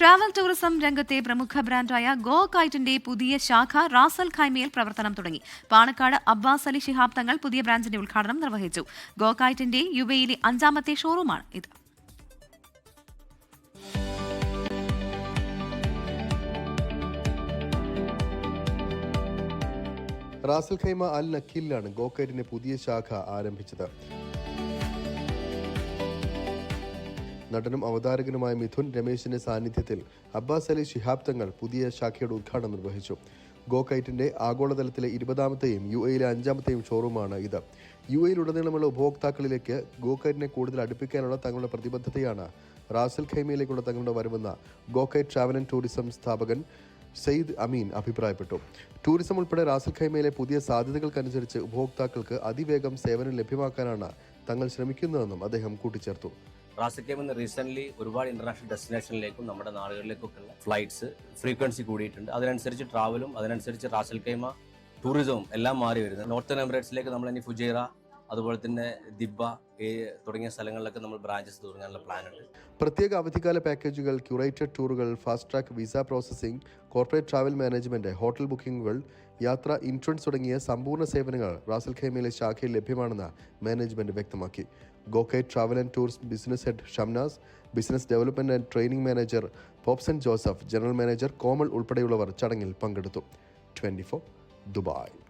Travel tourism രംഗത്തെ പ്രമുഖ ബ്രാൻഡായ go കൈറ്റിന്റെ പുതിയ ശാഖ റാസൽ ഖൈമയിൽ പ്രവർത്തനം തുടങ്ങി. പാണക്കാട് അബ്ബാസ് അലി ശിഹാബ് തങ്ങൾ പുതിയ ബ്രാഞ്ചിന്റെ ഉദ്ഘാടനം നിർവഹിച്ചു. ഗോ കൈറ്റിന്റെ യുവയിലെ അഞ്ചാമത്തെ ഷോറൂമാണ് ഇത്. റാസൽ ഖൈമ അൽ നക്കീലിലാണ് ഗോക്കൈറ്റിന്റെ പുതിയ ശാഖ ആരംഭിച്ചത്. നടനും അവതാരകനുമായ മിഥുൻ രമേശിന്റെ സാന്നിധ്യത്തിൽ അബ്ബാസ് അലി ശിഹാബ് തങ്ങൾ പുതിയ ശാഖയുടെ ഉദ്ഘാടനം നിർവഹിച്ചു. ഗോകൈറ്റിന്റെ ആഗോളതലത്തിലെ ഇരുപതാമത്തെയും യു എയിലെ അഞ്ചാമത്തെയും ഷോറൂമാണ് ഇത്. യു എയിലുടനീളമുള്ള ഉപഭോക്താക്കളിലേക്ക് ഗോകൈറ്റിനെ കൂടുതൽ അടുപ്പിക്കാനുള്ള തങ്ങളുടെ പ്രതിബദ്ധതയാണ് റാസൽ ഖൈമയിലേക്കുള്ള തങ്ങളുടെ വരവെന്ന ഗോകൈറ്റ് ട്രാവൽ ആൻഡ് ടൂറിസം സ്ഥാപകൻ സെയ്ദ് അമീൻ അഭിപ്രായപ്പെട്ടു. ടൂറിസം ഉൾപ്പെടെ റാസൽ ഖൈമയിലെ പുതിയ സാധ്യതകൾക്കനുസരിച്ച് ഉപഭോക്താക്കൾക്ക് അതിവേഗം സേവനം ലഭ്യമാക്കാനാണ് തങ്ങൾ ശ്രമിക്കുന്നതെന്നും അദ്ദേഹം കൂട്ടിച്ചേർത്തു. റാസിക്കേം എന്ന് റീസെന്റ് ഒരുപാട് ഇന്റർനാഷണൽ ഡെസ്റ്റിനേഷനിലേക്കും നമ്മുടെ നാടുകളിലേക്കൊക്കെയുള്ള ഫ്ലൈറ്റ്സ് ഫ്രീക്വൻസി കൂടിയിട്ടുണ്ട്. അതിനനുസരിച്ച് ട്രാവലും അതിനനുസരിച്ച് റാസൽ കൈമ ടൂറിസവും എല്ലാം മാറി വരുന്നത് നോർത്തേൺ എമിറേറ്റ്സിലേക്ക് നമ്മൾ ഇനി ഫുജൈറ അതുപോലെ തന്നെ ദിബ ഏ, തുടങ്ങിയ സ്ഥലങ്ങളിലൊക്കെ നമ്മൾ ബ്രാഞ്ചസ് തുടങ്ങാനുള്ള പ്ലാൻ ഉണ്ട്. പ്രത്യേക അവധിക്കാല പാക്കേജുകൾ curated ടൂറുകൾ fast track visa processing corporate travel management hotel ബുക്കിംഗുകൾ യാത്ര ഇൻഷുറൻസ് തുടങ്ങിയ സമ്പൂർണ സേവനങ്ങൾ റാസൽ ഖൈമയിലെ ശാഖയിൽ ലഭ്യമാണെന്ന് മാനേജ്മെന്റ് വ്യക്തമാക്കി. GoKite travel and tours business head Shamnas business development and training manager Popson Joseph general manager Komal ഉൾപ്പെടെയുള്ളവർ ചടങ്ങിൽ പങ്കെടുത്തു. Twenty Dubai.